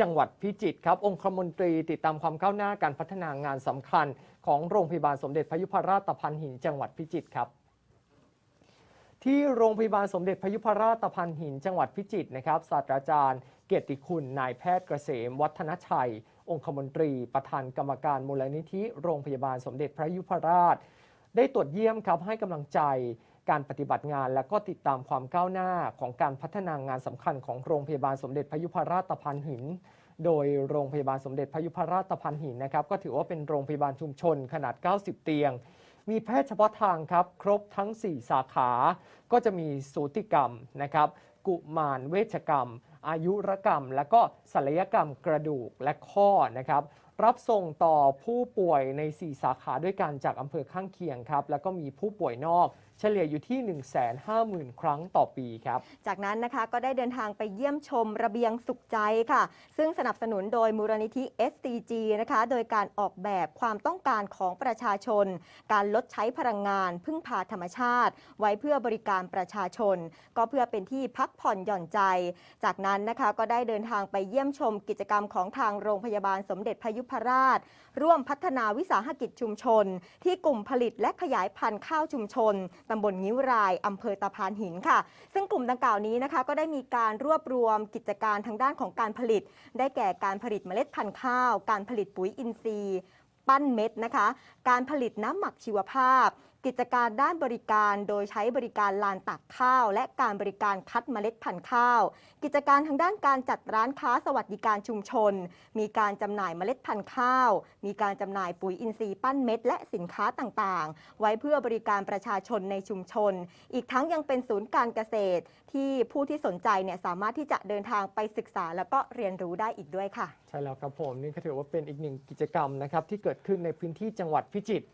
จังหวัดพิจิตรครับ องคมนตรีติดตามความก้าวหน้าการพัฒนางานสำคัญ ของโรงพยาบาลสมเด็จพยุพราชตะพันหินจังหวัดพิจิตรครับที่โรงพยาบาลสมเด็จพยุพราชตะพันหินจังหวัดพิจิตรนะครับศาสตราจารย์ เกียรติคุณนายแพทย์เกษม วัฒนชัย องคมนตรี ประธานกรรมการมูลนิธิ โรงพยาบาลสมเด็จพระยุพราช ได้ตรวจเยี่ยมครับให้กำลังใจ การปฏิบัติงานและก็ติดตามความก้าวหน้าของการพัฒนางานสำคัญของโรงพยาบาลสมเด็จพระยุพราชตะพันหิน โดยโรงพยาบาลสมเด็จพระยุพราชตะพันหินนะครับก็ถือว่าเป็นโรงพยาบาลชุมชนขนาด 90 เตียง มีแพทย์เฉพาะทางครับ ครบทั้ง 4 สาขา ก็จะมีสูติกรรมนะครับกุมารเวชกรรม อายุรกรรม และก็ศัลยกรรมกระดูกและข้อนะครับ รับส่งต่อผู้ป่วยใน 4 สาขาด้วยกันจากอำเภอข้างเคียงครับ แล้วก็มีผู้ป่วยนอกเฉลี่ยอยู่ที่ 150,000 ครั้งต่อปีครับ จากนั้นนะคะก็ได้เดินทางไปเยี่ยมชมระเบียงสุขใจค่ะ ซึ่งสนับสนุนโดยมูลนิธิ SCG นะคะ โดยการออกแบบความต้องการของประชาชน การลดใช้พลังงาน พึ่งพาธรรมชาติ ไว้เพื่อบริการประชาชน ก็เพื่อเป็นที่พักผ่อนหย่อนใจ จากนั้นนะคะก็ได้เดินทางไปเยี่ยมชมกิจกรรมของทางโรงพยาบาลสมเด็จพยุพราช ร่วมพัฒนาวิสาหกิจชุมชน ที่กลุ่มผลิตและขยายพันธุ์ข้าวชุมชนตำบลงิ้วรายอำเภอตะพานหินค่ะ ซึ่งกลุ่มดังกล่าวนี้นะคะ ก็ได้มีการรวบรวมกิจการทางด้านของการผลิต ได้แก่การผลิตเมล็ดพันธุ์ข้าว การผลิตปุ๋ยอินทรีย์ ปั้นเม็ดนะคะ การผลิตน้ำหมักชีวภาพกิจการด้านบริการโดยใช้บริการลานตักข้าว และการบริการคัดเมล็ดพันธุ์ข้าว กิจการทางด้านการจัดร้านค้าสวัสดิการชุมชน มีการจำหน่ายเมล็ดพันธุ์ข้าว มีการจำหน่ายปุ๋ยอินทรีย์ปั้นเม็ด และสินค้าต่างๆ ไว้เพื่อบริการประชาชนในชุมชน อีกทั้งยังเป็นศูนย์การเกษตร ที่ผู้ที่สนใจเนี่ยสามารถที่จะเดินทางไปศึกษา แล้วก็เรียนรู้ได้อีกด้วยค่ะ ใช่แล้วครับผมนี่ก็ถือว่าเป็นอีกหนึ่งกิจกรรมนะครับที่เกิดขึ้นในพื้นที่จังหวัดพิจิตร